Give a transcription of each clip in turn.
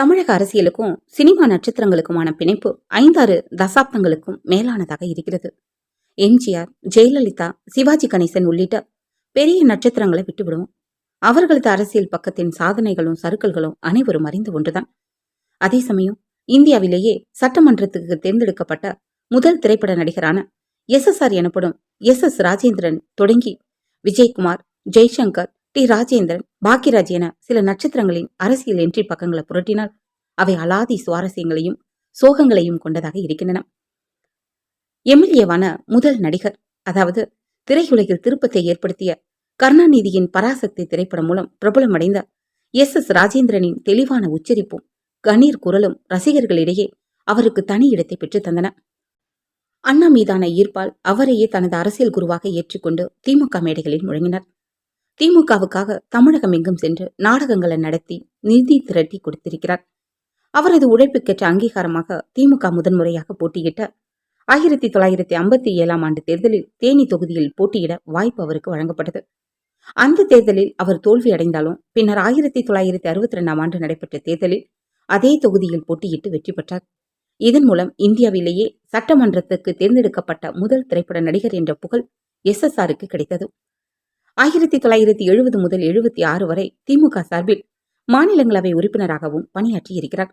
தமிழக அரசியலுக்கும் சினிமா நட்சத்திரங்களுக்குமான பிணைப்பு ஐந்தாறு தசாப்தங்களுக்கும் மேலானதாக இருக்கிறது. எம்ஜிஆர் ஜெயலலிதா சிவாஜி கணேசன் உள்ளிட்ட பெரிய நட்சத்திரங்களை விட்டுவிடுவோம். அவர்களது அரசியல் பக்கத்தின் சாதனைகளும் சறுக்கல்களும் அனைவரும் அறிந்த ஒன்றுதான். அதே சமயம் இந்தியாவிலேயே சட்டமன்றத்துக்கு தேர்ந்தெடுக்கப்பட்ட முதல் திரைப்பட நடிகரான எஸ் எஸ் ஆர் எனப்படும் எஸ் எஸ் ராஜேந்திரன் தொடங்கி விஜயகுமார் ஜெய்சங்கர் டி. ராஜேந்திரன் பாக்கியராஜ் என சில நட்சத்திரங்களின் அரசியல் என்ட்ரி பக்கங்களை புரட்டினால் அவை அலாதி சுவாரஸ்யங்களையும் சோகங்களையும் கொண்டதாக இருக்கின்றன. எம்எல்ஏவான முதல் நடிகர் அதாவது திரையுலகில் திருப்பத்தை ஏற்படுத்திய கருணாநிதியின் பராசக்தி திரைப்படம் மூலம் பிரபலமடைந்த எஸ். எஸ். ராஜேந்திரனின் தெளிவான உச்சரிப்பும் கணீர் குரலும் ரசிகர்களிடையே அவருக்கு தனி இடத்தை பெற்றுத் தந்தன. அண்ணா மீதான ஈர்ப்பால் அவரையே தனது அரசியல் குருவாக ஏற்றுக்கொண்டு திமுக மேடைகளில் முழங்கினர். திமுகவுக்காக தமிழகம் எங்கும் சென்று நாடகங்களை நடத்தி நிதி திரட்டி கொடுத்திருக்கிறார். அவரது உழைப்புக்கேற்ற அங்கீகாரமாக திமுக முதன்முறையாக போட்டியிட்ட ஆயிரத்தி தொள்ளாயிரத்தி ஐம்பத்தி ஏழாம் ஆண்டு தேர்தலில் தேனி தொகுதியில் போட்டியிட வாய்ப்பு அவருக்கு வழங்கப்பட்டது. அந்த தேர்தலில் அவர் தோல்வி அடைந்தாலும் பின்னர் ஆயிரத்தி தொள்ளாயிரத்தி அறுபத்தி ரெண்டாம் ஆண்டு நடைபெற்ற தேர்தலில் அதே தொகுதியில் போட்டியிட்டு வெற்றி பெற்றார். இதன் மூலம் இந்தியாவிலேயே சட்டமன்றத்துக்கு தேர்ந்தெடுக்கப்பட்ட முதல் திரைப்பட நடிகர் என்ற புகழ் எஸ் எஸ் ஆருக்கு கிடைத்தது. ஆயிரத்தி தொள்ளாயிரத்தி எழுபது முதல் எழுபத்தி ஆறு வரை திமுக சார்பில் மாநிலங்களவை உறுப்பினராகவும் பணியாற்றி இருக்கிறார்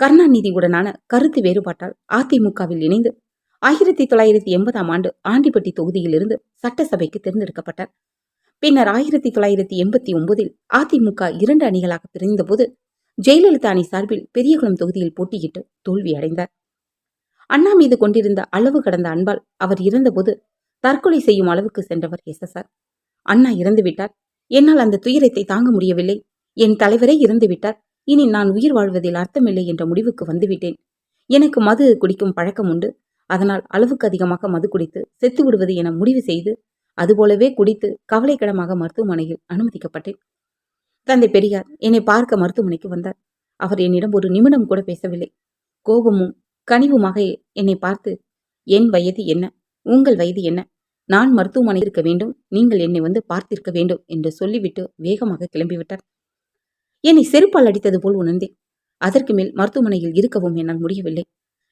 கருணாநிதியுடனான கருத்து வேறுபாட்டால் அதிமுகவில் இணைந்து ஆயிரத்தி தொள்ளாயிரத்தி எண்பதாம் ஆண்டு ஆண்டிப்பட்டி தொகுதியிலிருந்து சட்டசபைக்கு தேர்ந்தெடுக்கப்பட்டார். பின்னர் ஆயிரத்தி தொள்ளாயிரத்தி எண்பத்தி ஒன்பதில் அதிமுக இரண்டு அணிகளாக பிரிந்தபோது ஜெயலலிதா அணி சார்பில் பெரியகுளம் தொகுதியில் போட்டியிட்டு தோல்வி அடைந்தார். அண்ணா மீது கொண்டிருந்த அளவு கடந்த அன்பால் அவர் இறந்தபோது தற்கொலை செய்யும் அளவுக்கு சென்றவர் எஸ் எஸ் ஆர். அண்ணா இறந்துவிட்டார். என்னால் அந்த துயரத்தை தாங்க முடியவில்லை. என் தலைவரே இறந்துவிட்டார். இனி நான் உயிர் வாழ்வதில் அர்த்தமில்லை என்ற முடிவுக்கு வந்துவிட்டேன். எனக்கு மது குடிக்கும் பழக்கம் உண்டு. அதனால் அளவுக்கு அதிகமாக மது குடித்து செத்து விடுவது என முடிவு செய்து அதுபோலவே குடித்து கவலைக்கிடமாக மருத்துவமனையில் அனுமதிக்கப்பட்டேன். தந்தை பெரியார் என்னை பார்க்க மருத்துவமனைக்கு வந்தார். அவர் என்னிடம் ஒரு நிமிடம் கூட பேசவில்லை. கோபமும் கனிவுமாக என்னை பார்த்து என் வயது என்ன? உங்கள் வயது என்ன? நான் மருத்துவமனை இருக்க வேண்டும் நீங்கள் என்னை வந்து பார்த்திருக்க வேண்டும் என்று சொல்லிவிட்டு வேகமாக கிளம்பிவிட்டார். என்னை செருப்பால் அடித்தது போல் உணர்ந்தேன். அதற்கு மேல் மருத்துவமனையில் இருக்கவும் என்னால் முடியவில்லை.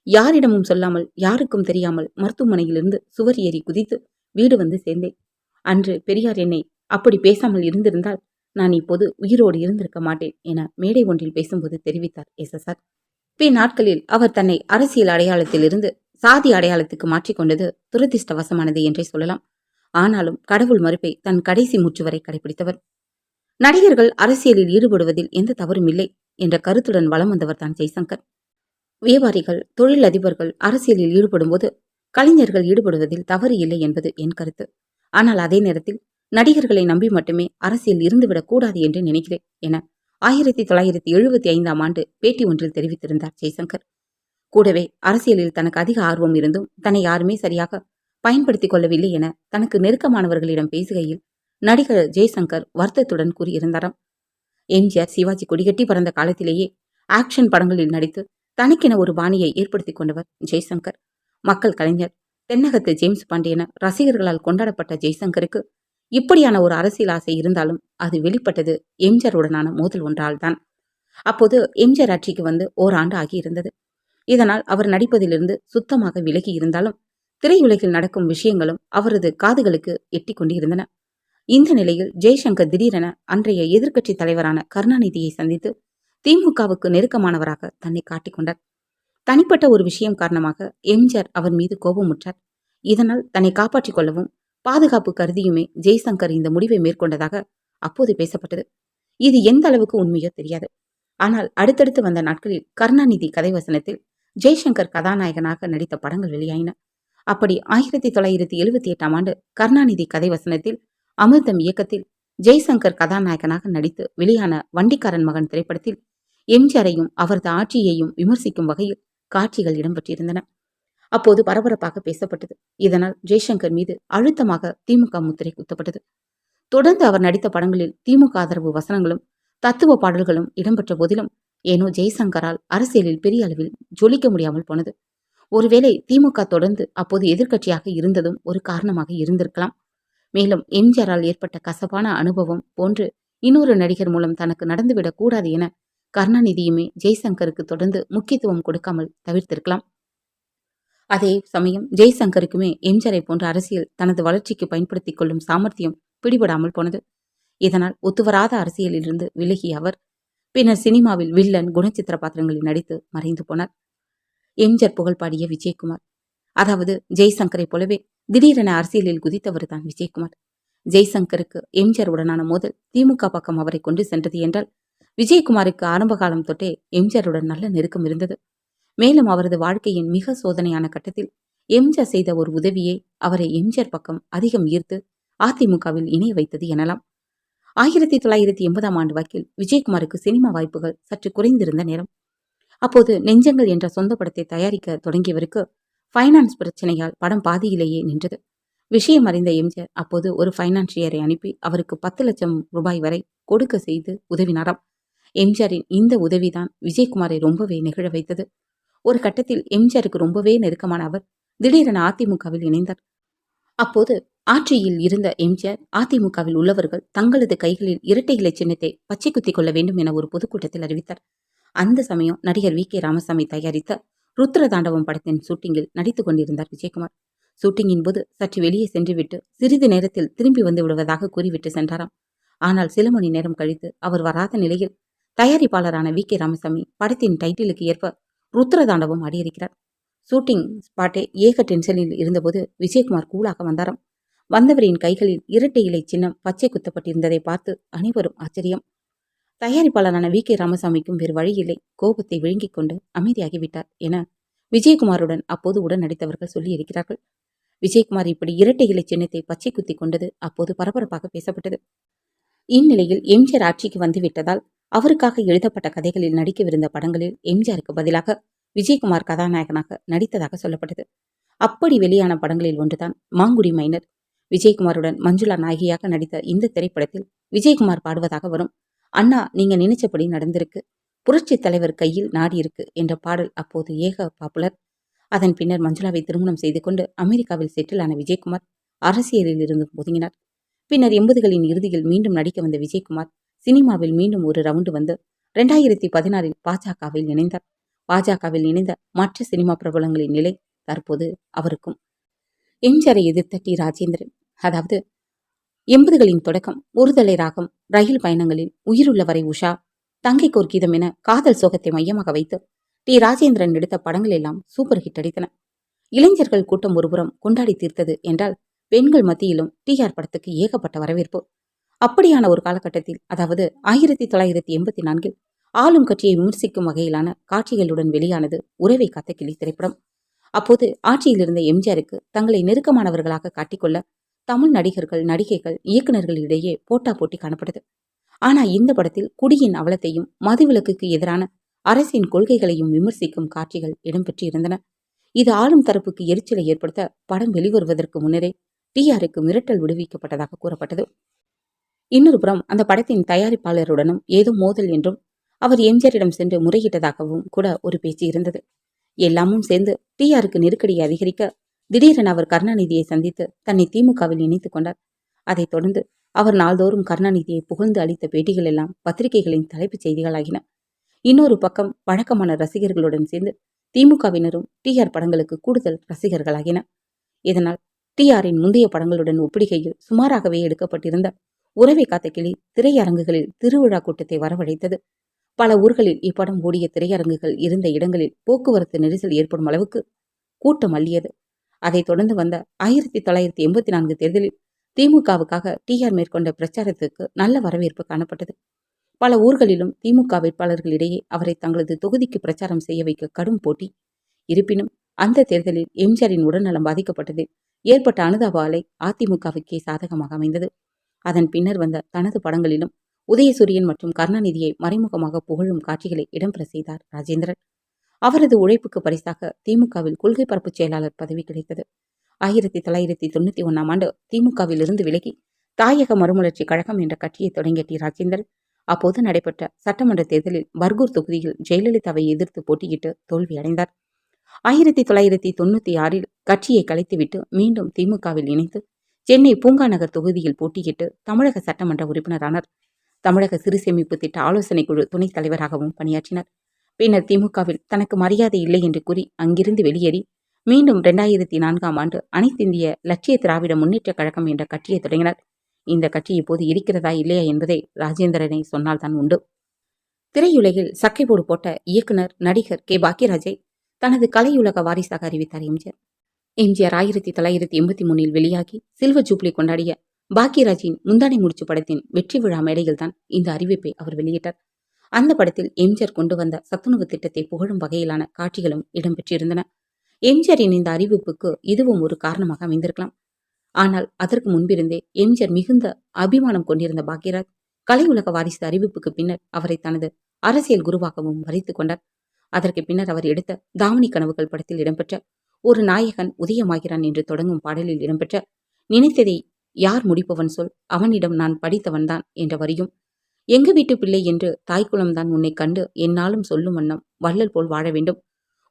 யாரிடமும் சொல்லாமல் யாருக்கும் தெரியாமல் மருத்துவமனையிலிருந்து சுவர் ஏறி குதித்து வீடு வந்து சேர்ந்தேன். அன்று பெரியார் என்னை அப்படி பேசாமல் இருந்திருந்தால் நான் இப்போது உயிரோடு இருந்திருக்க மாட்டேன் என மேடை ஒன்றில் பேசும்போது தெரிவித்தார் எஸ் எஸ் ஆர். பின் நாட்களில் அவர் தன்னை அரசியல் அடையாளத்திலிருந்து சாதி அடையாளத்துக்கு மாற்றிக்கொண்டது துரதிர்ஷ்டவசமானது என்றே சொல்லலாம். ஆனாலும் கடவுள் மறுப்பை தன் கடைசி மூச்சு வரை கடைபிடித்தவர் நடிகர்கள் அரசியலில் ஈடுபடுவதில் எந்த தவறும் இல்லை என்ற கருத்துடன் வலம் வந்தவர் தான் ஜெய்சங்கர். வியாபாரிகள் தொழிலதிபர்கள் அரசியலில் ஈடுபடும்போது கலைஞர்கள் ஈடுபடுவதில் தவறு இல்லை என்பது என் கருத்து. ஆனால் அதே நேரத்தில் நடிகர்களை நம்பி மட்டுமே அரசியல் இருந்துவிடக் கூடாது என்று நினைக்கிறேன் என ஆயிரத்தி தொள்ளாயிரத்தி எழுபத்தி ஐந்தாம் ஆண்டு பேட்டி ஒன்றில் தெரிவித்திருந்தார் ஜெய்சங்கர். கூடவே அரசியலில் தனக்கு அதிக ஆர்வம் இருந்தும் தன்னை யாருமே சரியாக பயன்படுத்திக் கொள்ளவில்லை என தனக்கு நெருக்கமானவர்களிடம் பேசுகையில் நடிகர் ஜெய்சங்கர் வருத்தத்துடன் கூறியிருந்தாராம். எம்ஜிஆர் சிவாஜி கொடிகட்டி பறந்த காலத்திலேயே ஆக்ஷன் படங்களில் நடித்து தனக்கென ஒரு பாணியை ஏற்படுத்திக் கொண்டவர் ஜெய்சங்கர். மக்கள் கலைஞர் தென்னகத்து ஜேம்ஸ் பாண்டியன ரசிகர்களால் கொண்டாடப்பட்ட ஜெய்சங்கருக்கு இப்படியான ஒரு அரசியல் ஆசை இருந்தாலும் அது வெளிப்பட்டது எம்ஜிஆருடனான மோதல் ஒன்றால் தான் அப்போது எம்ஜிஆர் ஆட்சிக்கு வந்து ஓராண்டு ஆகியிருந்தது. இதனால் அவர் நடிப்பதிலிருந்து சுத்தமாக விலகி இருந்தாலும் திரையுலகில் நடக்கும் விஷயங்களும் அவரது காதுகளுக்கு எட்டி கொண்டிருந்தன. இந்த நிலையில் ஜெய்சங்கர் திடீரென அன்றைய எதிர்க்கட்சி தலைவரான கருணாநிதியை சந்தித்து திமுகவுக்கு நெருக்கமானவராக தன்னை காட்டிக்கொண்டார் தனிப்பட்ட ஒரு விஷயம் காரணமாக எம்ஜிஆர் அவர் மீது கோபமுற்றார். இதனால் தன்னை காப்பாற்றிக் கொள்ளவும் பாதுகாப்பு கருதியுமே ஜெய்சங்கர் இந்த முடிவை மேற்கொண்டதாக அப்போது பேசப்பட்டது. இது எந்த அளவுக்கு உண்மையோ தெரியாது. ஆனால் அடுத்தடுத்து வந்த நாட்களில் கருணாநிதி கதை வசனத்தில் ஜெய்சங்கர் கதாநாயகனாக நடித்த படங்கள் வெளியாயின. அப்படி ஆயிரத்தி தொள்ளாயிரத்தி எழுபத்தி எட்டாம் ஆண்டு கருணாநிதி கதை வசனத்தில் அமிர்தம் இயக்கத்தில் ஜெய்சங்கர் கதாநாயகனாக நடித்து வெளியான வண்டிக்காரன் மகன் திரைப்படத்தில் எம்ஜிஆரையும் அவரது ஆட்சியையும் விமர்சிக்கும் வகையில் காட்சிகள் இடம்பெற்றிருந்தன. அப்போது பரபரப்பாக பேசப்பட்டது. இதனால் ஜெய்சங்கர் மீது அழுத்தமாக திமுக முத்திரை குத்தப்பட்டது. தொடர்ந்து அவர் நடித்த படங்களில் திமுக ஆதரவு வசனங்களும் தத்துவ பாடல்களும் இடம்பெற்ற போதிலும் ஏனோ ஜெய்சங்கரால் அரசியலில் பெரிய அளவில் ஜொலிக்க முடியாமல் போனது. ஒருவேளை திமுக தொடர்ந்து அப்போது எதிர்க்கட்சியாக இருந்ததும் ஒரு காரணமாக இருந்திருக்கலாம். மேலும் எம்ஜிஆரால் ஏற்பட்ட கசப்பான அனுபவம் போன்று இன்னொரு நடிகர் மூலம் தனக்கு நடந்துவிடக் கூடாது என கருணாநிதியுமே ஜெய்சங்கருக்கு தொடர்ந்து முக்கியத்துவம் கொடுக்காமல் தவிர்த்திருக்கலாம். அதே சமயம் ஜெய்சங்கருக்குமே எம்ஜிஆரை போன்ற அரசியல் தனது வளர்ச்சிக்கு பயன்படுத்திக் கொள்ளும் சாமர்த்தியம் பிடிபடாமல் போனது. இதனால் ஒத்துவராத அரசியலிலிருந்து விலகிய அவர் பின்னர் சினிமாவில் வில்லன் குணச்சித்திர பாத்திரங்களில் நடித்து மறைந்து போனார். எம்ஜிஆர் புகழ் பாடிய விஜயகுமார். அதாவது ஜெய்சங்கரை போலவே திடீரென அரசியலில் குதித்தவர் தான் விஜயகுமார். ஜெய்சங்கருக்கு எம்ஜிஆர் உடனான மோதல் திமுக பக்கம் அவரை கொண்டு சென்றது என்றால் விஜயகுமாருக்கு ஆரம்ப காலம் தொட்டே எம்ஜிஆருடன் நல்ல நெருக்கம் இருந்தது. மேலும் அவரது வாழ்க்கையின் மிக சோதனையான கட்டத்தில் எம்ஜிஆர் செய்த ஒரு உதவியை அவரை எம்ஜிஆர் பக்கம் அதிகம் ஈர்த்து அதிமுகவில் இணைய வைத்தது எனலாம். ஆயிரத்தி தொள்ளாயிரத்தி எண்பதாம் ஆண்டு வாக்கில் விஜயகுமாருக்கு சினிமா வாய்ப்புகள் சற்று குறைந்திருந்த நேரம். அப்போது நெஞ்சங்கள் என்ற சொந்த படத்தை தயாரிக்க தொடங்கியவருக்கு ஃபைனான்ஸ் பிரச்சனையால் படம் பாதியிலேயே நின்றது. விஷயம் அறிந்த எம்ஜிஆர் அப்போது ஒரு ஃபைனான்சியரை அனுப்பி அவருக்கு பத்து லட்சம் ரூபாய் வரை கொடுக்க செய்து உதவினாராம். எம்ஜிஆரின் இந்த உதவிதான் விஜயகுமாரை ரொம்பவே நெகிழ வைத்தது. ஒரு கட்டத்தில் எம்ஜிஆருக்கு ரொம்பவே நெருக்கமான அவர் திடீரென அதிமுகவில் இணைந்தார். அப்போது ஆட்சியில் இருந்த எம்ஜிஆர் அதிமுகவில் உள்ளவர்கள் தங்களது கைகளில் இரட்டை இலை சின்னத்தை பச்சை குத்திக் கொள்ள வேண்டும் என ஒரு பொதுக்கூட்டத்தில் அறிவித்தார். அந்த சமயம் நடிகர் வி. கே. ராமசாமி தயாரித்த ருத்ர தாண்டவம் படத்தின் ஷூட்டிங்கில் நடித்துக் கொண்டிருந்தார் விஜயகுமார். ஷூட்டிங்கின் போது சற்று வெளியே சென்றுவிட்டு சிறிது நேரத்தில் திரும்பி வந்து விடுவதாக கூறிவிட்டு சென்றாராம். ஆனால் சில மணி நேரம் கழித்து அவர் வராத நிலையில் தயாரிப்பாளரான வி. கே. ராமசாமி படத்தின் டைட்டிலுக்கு ஏற்ப ருத்ர தாண்டவம் ஆடியிருக்கிறார். ஷூட்டிங் ஸ்பாட்டே ஏக டென்ஷனில் இருந்தபோது விஜயகுமார் கூலாக வந்தாராம். வந்தவரின் கைகளில் இரட்டை இலை சின்னம் பச்சை குத்தப்பட்டிருந்ததை பார்த்து அனைவரும் ஆச்சரியம். தயாரிப்பாளரான வி கே ராமசாமிக்கும் வேறு வழியில்லை கோபத்தை விழுங்கிக் கொண்டு அமைதியாகிவிட்டார் என விஜயகுமாருடன் அப்போது உடன் நடித்தவர்கள் சொல்லியிருக்கிறார்கள் விஜயகுமார் இப்படி இரட்டை இலை சின்னத்தை பச்சை குத்தி கொண்டது அப்போது பரபரப்பாக பேசப்பட்டது. இந்நிலையில் எம்ஜிஆர் ஆட்சிக்கு வந்துவிட்டதால் அவருக்காக எழுதப்பட்ட கதைகளில் நடிக்கவிருந்த படங்களில் எம்ஜிஆருக்கு பதிலாக விஜயகுமார் கதாநாயகனாக நடித்ததாக சொல்லப்பட்டது. அப்படி வெளியான படங்களில் ஒன்றுதான் மாங்குடி மைனர். விஜயகுமாருடன் மஞ்சுளா நாயகியாக நடித்த இந்த திரைப்படத்தில் விஜயகுமார் பாடுவதாக வரும். அண்ணா நீங்க நினைச்சபடி நடந்திருக்கு. புரட்சி தலைவர் கையில் நாடி இருக்கு என்ற பாடல் அப்போது ஏக பாப்புலர். அதன் பின்னர் மஞ்சுளாவை திருமணம் செய்து கொண்டு அமெரிக்காவில் செட்டில் ஆன விஜயகுமார் அரசியலில் இருந்து ஒதுங்கினார். பின்னர் எண்பதுகளின் இறுதியில் மீண்டும் நடிக்க வந்த விஜயகுமார் சினிமாவில் மீண்டும் ஒரு ரவுண்டு வந்து ரெண்டாயிரத்தி பதினாறில் பாஜகவில் இணைந்தார். பாஜகவில் இணைந்த மற்ற சினிமா பிரபலங்களின் நிலை தற்போது அவருக்கும். எம்ஜரை எதிர்த்த டி ராஜேந்திரன். அதாவது எண்பதுகளின் தொடக்கம் ஒருதலை ராகம் ரயில் பயணங்களில் உயிருள்ளவரை உஷா தங்கை கோர்கீதம் என காதல் சோகத்தை மையமாக வைத்து டி. ராஜேந்திரன் எடுத்த படங்கள் எல்லாம் சூப்பர் ஹிட் அடித்தன. இளைஞர்கள் கூட்டம் ஒருபுறம் கொண்டாடி தீர்த்தது என்றால் பெண்கள் மத்தியிலும் டிஆர் படத்துக்கு ஏகப்பட்ட வரவேற்பு. அப்படியான ஒரு காலகட்டத்தில் அதாவது ஆயிரத்தி தொள்ளாயிரத்தி எண்பத்தி நான்கில் ஆளும் கட்சியை விமர்சிக்கும் வகையிலான காட்சிகளுடன் வெளியானது உறவை காத்த கிளி திரைப்படம். அப்போது ஆட்சியில் இருந்த எம்ஜிஆருக்கு தங்களை நெருக்கமானவர்களாக காட்டிக்கொள்ள தமிழ் நடிகர்கள் நடிகைகள் இயக்குநர்களிடையே போட்டா போட்டி காணப்பட்டது. ஆனால் இந்த படத்தில் குடியின் அவலத்தையும் மதுவிலக்குக்கு எதிரான அரசின் கொள்கைகளையும் விமர்சிக்கும் காட்சிகள் இடம்பெற்றிருந்தன. இது ஆளும் தரப்புக்கு எரிச்சலை ஏற்படுத்த படம் வெளிவருவதற்கு முன்னரே டிஆருக்கு மிரட்டல் விடுவிக்கப்பட்டதாக கூறப்பட்டது. இன்னொரு புறம் அந்த படத்தின் தயாரிப்பாளருடனும் ஏதோ மோதல் என்றும் அவர் எம்ஜிஆரிடம் சென்று முறையிட்டதாகவும் கூட ஒரு பேச்சு இருந்தது. எல்லாமும் சேர்ந்து டிஆருக்கு நெருக்கடியை அதிகரிக்க திடீரென அவர் கருணாநிதியை சந்தித்து தன்னை திமுகவில் இணைத்துக் கொண்டார். அதைத் தொடர்ந்து அவர் நாள்தோறும் கருணாநிதியை புகழ்ந்து அளித்த பேட்டிகள் எல்லாம் பத்திரிகைகளின் தலைப்புச் செய்திகளாகின. இன்னொரு பக்கம் வழக்கமான ரசிகர்களுடன் சேர்ந்து திமுகவினரும் டிஆர் படங்களுக்கு கூடுதல் ரசிகர்களாகின. இதனால் டிஆரின் முந்தைய படங்களுடன் ஒப்பிடுகையில் சுமாராகவே எடுக்கப்பட்டிருந்த உறவை காத்த கிளி திரையரங்குகளில் திருவிழா கூட்டத்தை வரவழைத்தது. பல ஊர்களில் இப்படம் ஓடிய திரையரங்குகள் இருந்த இடங்களில் போக்குவரத்து நெரிசல் ஏற்படும் அளவுக்கு கூட்டம் அள்ளியது. அதைத் தொடர்ந்து வந்த ஆயிரத்தி தொள்ளாயிரத்தி எண்பத்தி நான்கு தேர்தலில் திமுகவுக்காக டிஆர் மேற்கொண்ட பிரச்சாரத்துக்கு நல்ல வரவேற்பு காணப்பட்டது. பல ஊர்களிலும் திமுக வேட்பாளர்களிடையே அவரை தங்களது தொகுதிக்கு பிரச்சாரம் செய்ய வைக்க கடும் போட்டி. இருப்பினும் அந்த தேர்தலில் எம்ஜிஆரின் உடல்நலம் பாதிக்கப்பட்டதில் ஏற்பட்ட அனுதாப அலை அதிமுகவுக்கே சாதகமாக அமைந்தது. அதன் பின்னர் வந்த தனது படங்களிலும் உதயசூரியன் மற்றும் கருணாநிதியை மறைமுகமாக புகழும் காட்சிகளை இடம்பெற செய்தார் ராஜேந்திரன். அவரது உழைப்புக்கு பரிசாக திமுகவில் கொள்கை பரப்பு செயலாளர் பதவி கிடைத்தது. ஆயிரத்தி தொள்ளாயிரத்தி தொண்ணூத்தி ஒன்னாம் ஆண்டு திமுகவில் இருந்து விலகி தாயக மறுமலர்ச்சி கழகம் என்ற கட்சியை தொடங்கிய டி ராஜேந்திரன். அப்போது நடைபெற்ற சட்டமன்ற தேர்தலில் பர்கூர் தொகுதியில் ஜெயலலிதாவை எதிர்த்து போட்டியிட்டு தோல்வியடைந்தார். ஆயிரத்தி தொள்ளாயிரத்தி தொண்ணூத்தி ஆறில் கட்சியை கலைத்துவிட்டு மீண்டும் திமுகவில் இணைத்து சென்னை பூங்கா நகர் தொகுதியில் போட்டியிட்டு தமிழக சட்டமன்ற உறுப்பினரானார். தமிழக சிறுசேமிப்பு திட்ட ஆலோசனை குழு துணைத் தலைவராகவும் பணியாற்றினார். பின்னர் திமுகவில் தனக்கு மரியாதை இல்லை என்று கூறி அங்கிருந்து வெளியேறி மீண்டும் இரண்டாயிரத்தி நான்காம் ஆண்டு அனைத்திந்திய லட்சிய திராவிட முன்னேற்றக் கழகம் என்ற கட்சியை தொடங்கினார். இந்த கட்சி இப்போது இருக்கிறதா இல்லையா என்பதை ராஜேந்திரனை சொன்னால்தான் உண்டு. திரையுலகில் சக்கைபோடு போட்ட இயக்குனர் நடிகர் கே. பாக்கியராஜை தனது கலையுலக வாரிசாக அறிவித்தார் எம்ஜிஆர். எம்ஜிஆர் ஆயிரத்தி தொள்ளாயிரத்தி எண்பத்தி மூணில் வெளியாகி சில்வர் ஜூப்ளி கொண்டாடிய பாக்கியராஜின் முந்தானை முடிச்சு படத்தின் வெற்றி விழா மேடையில்தான் இந்த அறிவிப்பை அவர் வெளியிட்டார். அந்த படத்தில் எம்ஜிஆர் கொண்டு வந்த சத்துணவு திட்டத்தை புகழும் வகையிலான காட்சிகளும் இடம்பெற்றிருந்தன. எம்ஜிஆரின் இந்த அறிவிப்புக்கு இதுவும் ஒரு காரணமாக அமைந்திருக்கலாம். ஆனால் அதற்கு முன்பிருந்தே எம்ஜிஆர் மிகுந்த அபிமானம் கொண்டிருந்த பாக்யராஜ் கலை உலக வாரிசு அறிவிப்புக்கு பின்னர் அவரை தனது அரசியல் குருவாகவும் வரைத்துக் கொண்டார். அதற்கு பின்னர் அவர் எடுத்த தாவணி கனவுகள் படத்தில் இடம்பெற்ற ஒரு நாயகன் உதயமாகிறான் என்று தொடங்கும் பாடலில் இடம்பெற்ற நினைத்ததை யார் முடிப்பவன் சொல்? அவனிடம் நான் படித்தவன்தான் என்ற வரியும். எங்க வீட்டு பிள்ளை என்று தாய்க்குளம்தான் உன்னை கண்டு என்னாலும் சொல்லும் வண்ணம் வள்ளல் போல் வாழ வேண்டும்.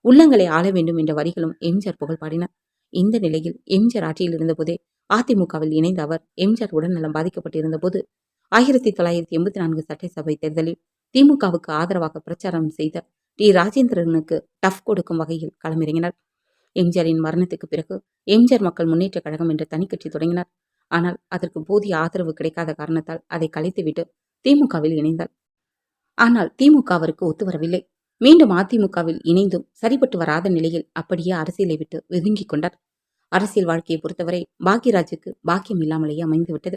உள்ளங்களை ஆள வேண்டும் என்ற வரிகளும் எம்ஜிஆர் புகழ் பாடின. இந்த நிலையில் எம்ஜிஆர் ஆட்சியில் இருந்தபோதே அதிமுகவில் இணைந்த அவர் எம்ஜிஆர் உடல்நலம் பாதிக்கப்பட்டிருந்த போது ஆயிரத்தி தொள்ளாயிரத்தி எண்பத்தி நான்கு சட்டசபை தேர்தலில் திமுகவுக்கு ஆதரவாக பிரச்சாரம் செய்த டி. ராஜேந்திரனுக்கு டஃப் கொடுக்கும் வகையில் களமிறங்கினார். எம்ஜிஆரின் மரணத்துக்கு பிறகு எம்ஜிஆர் மக்கள் முன்னேற்றக் கழகம் என்ற தனிக்கட்சி தொடங்கினார். ஆனால் அதற்கு போதிய ஆதரவு கிடைக்காத காரணத்தால் அதை கலைத்துவிட்டு திமுகவில் இணைந்தார் ஆனால் திமுக அவருக்கு ஒத்து வரவில்லை மீண்டும் அதிமுகவில் இணைந்தும் சரிபட்டு வராத நிலையில் அப்படியே அரசியலை விட்டு ஒதுங்கிக் கொண்டார். அரசியல் வாழ்க்கையை பொறுத்தவரை பாக்யராஜுக்கு பாக்கியம் இல்லாமலேயே அமைந்துவிட்டது.